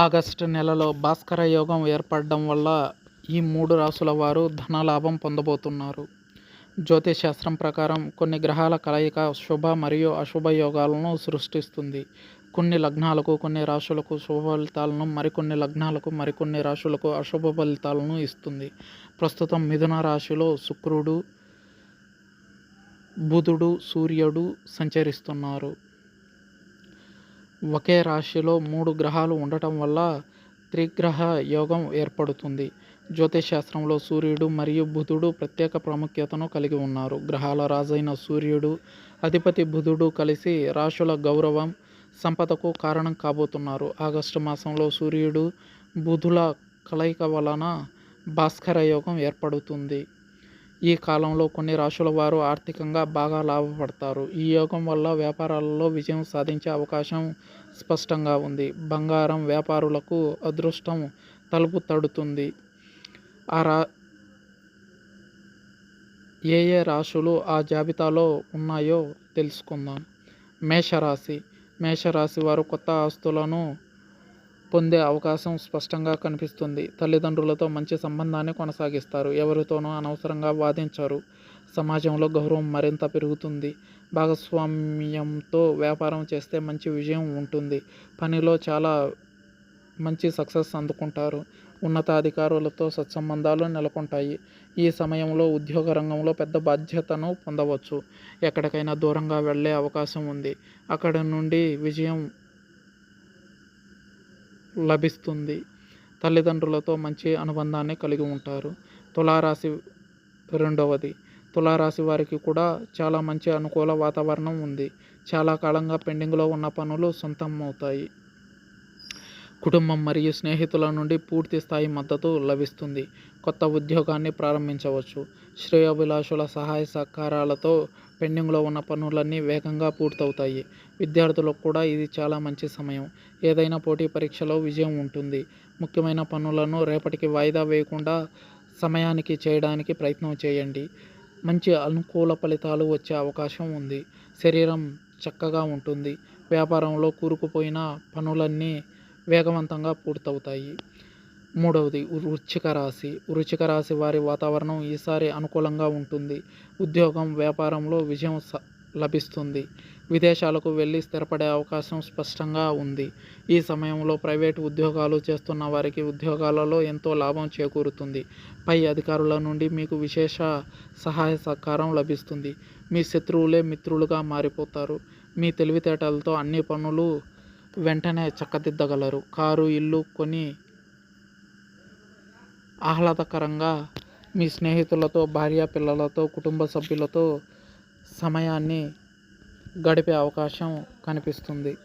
August నెలలో భాస్కర యోగం ఏర్పడడం వల్ల ఈ మూడు రాసుల వారు ధనలాభం పొందబోతున్నారు. శాస్త్రం ప్రకారం కొన్ని గ్రహాల కలయిక శుభ మరియు అశుభ యోగాలను సృష్టిస్తుంది. కొన్ని లగ్నాలకు కొన్ని రాశులకు శుభ ఫలితాలను మరికొన్ని లగ్నాలకు మరికొన్ని రాశులకు అశుభ ఫలితాలను ఇస్తుంది. ప్రస్తుతం మిథున రాశిలో శుక్రుడు బుధుడు సూర్యుడు సంచరిస్తున్నారు. ఒకే రాశిలో మూడు గ్రహాలు ఉండటం వల్ల త్రిగ్రహ యోగం ఏర్పడుతుంది. జ్యోతిషశాస్త్రంలో సూర్యుడు మరియు బుధుడు ప్రత్యేక ప్రాముఖ్యతను కలిగి ఉన్నారు. గ్రహాల రాజైన సూర్యుడు అధిపతి బుధుడు కలిసి రాశుల గౌరవం సంపదకు కారణం కాబోతున్నారు. ఆగస్టు మాసంలో సూర్యుడు బుధుల కలయిక వలన భాస్కర యోగం ఏర్పడుతుంది. ఈ కాలంలో కొన్ని రాశుల వారు ఆర్థికంగా బాగా లాభపడతారు. ఈ యోగం వల్ల వ్యాపారాలలో విజయం సాధించే అవకాశం స్పష్టంగా ఉంది. బంగారం వ్యాపారులకు అదృష్టం తలుపు తడుతుంది. ఆ రా ఏ ఏ రాశులు ఆ జాబితాలో ఉన్నాయో తెలుసుకుందాం. మేషరాశి. మేషరాశి వారు కొత్త ఆస్తులను పొందే అవకాశం స్పష్టంగా కనిపిస్తుంది. తల్లిదండ్రులతో మంచి సంబంధాన్ని కొనసాగిస్తారు. ఎవరితోనూ అనవసరంగా వాదించరు. సమాజంలో గౌరవం మరింత పెరుగుతుంది. భాగస్వామ్యంతో వ్యాపారం చేస్తే మంచి విజయం ఉంటుంది. పనిలో చాలా మంచి సక్సెస్ అందుకుంటారు. ఉన్నతాధికారులతో సత్సంబంధాలు నెలకొంటాయి. ఈ సమయంలో ఉద్యోగ రంగంలో పెద్ద బాధ్యతను పొందవచ్చు. ఎక్కడికైనా దూరంగా వెళ్ళే అవకాశం ఉంది. అక్కడ నుండి విజయం లభిస్తుంది. తల్లిదండ్రులతో మంచి అనుబంధాన్ని కలిగి ఉంటారు. తులారాశి రెండవది. తులారాశి వారికి కూడా చాలా మంచి అనుకూల వాతావరణం ఉంది. చాలా కాలంగా పెండింగ్లో ఉన్న పనులు సొంతం అవుతాయి కుటుంబం మరియు స్నేహితుల నుండి పూర్తి స్థాయి మద్దతు లభిస్తుంది. కొత్త ఉద్యోగాన్ని ప్రారంభించవచ్చు. శ్రేయోభిలాషుల సహాయ సహకారాలతో పెండింగ్లో ఉన్న పనులన్నీ వేగంగా పూర్తవుతాయి. విద్యార్థులకు కూడా ఇది చాలా మంచి సమయం. ఏదైనా పోటీ పరీక్షలో విజయం ఉంటుంది. ముఖ్యమైన పనులను రేపటికి వాయిదా వేయకుండా సమయానికి చేయడానికి ప్రయత్నం చేయండి. మంచి అనుకూల ఫలితాలు వచ్చే అవకాశం ఉంది. శరీరం చక్కగా ఉంటుంది. వ్యాపారంలో కూరుకుపోయిన పనులన్నీ వేగవంతంగా పూర్తవుతాయి. మూడవది వృచ్చిక రాశి. వృచ్చిక రాశి వారి వాతావరణం ఈసారి అనుకూలంగా ఉంటుంది. ఉద్యోగం వ్యాపారంలో విజయం లభిస్తుంది. విదేశాలకు వెళ్ళి స్థిరపడే అవకాశం స్పష్టంగా ఉంది. ఈ సమయంలో ప్రైవేటు ఉద్యోగాలు చేస్తున్న వారికి ఉద్యోగాలలో ఎంతో లాభం చేకూరుతుంది. పై అధికారుల నుండి మీకు విశేష సహాయ సహకారం లభిస్తుంది. మీ శత్రువులే మిత్రులుగా మారిపోతారు. మీ తెలివితేటలతో అన్ని పనులు వెంటనే చక్కదిద్దగలరు. కారు ఇల్లు కొని ఆహ్లాదకరంగా మీ స్నేహితులతో భార్య పిల్లలతో కుటుంబ సభ్యులతో సమయాన్ని గడిపే అవకాశం కనిపిస్తుంది.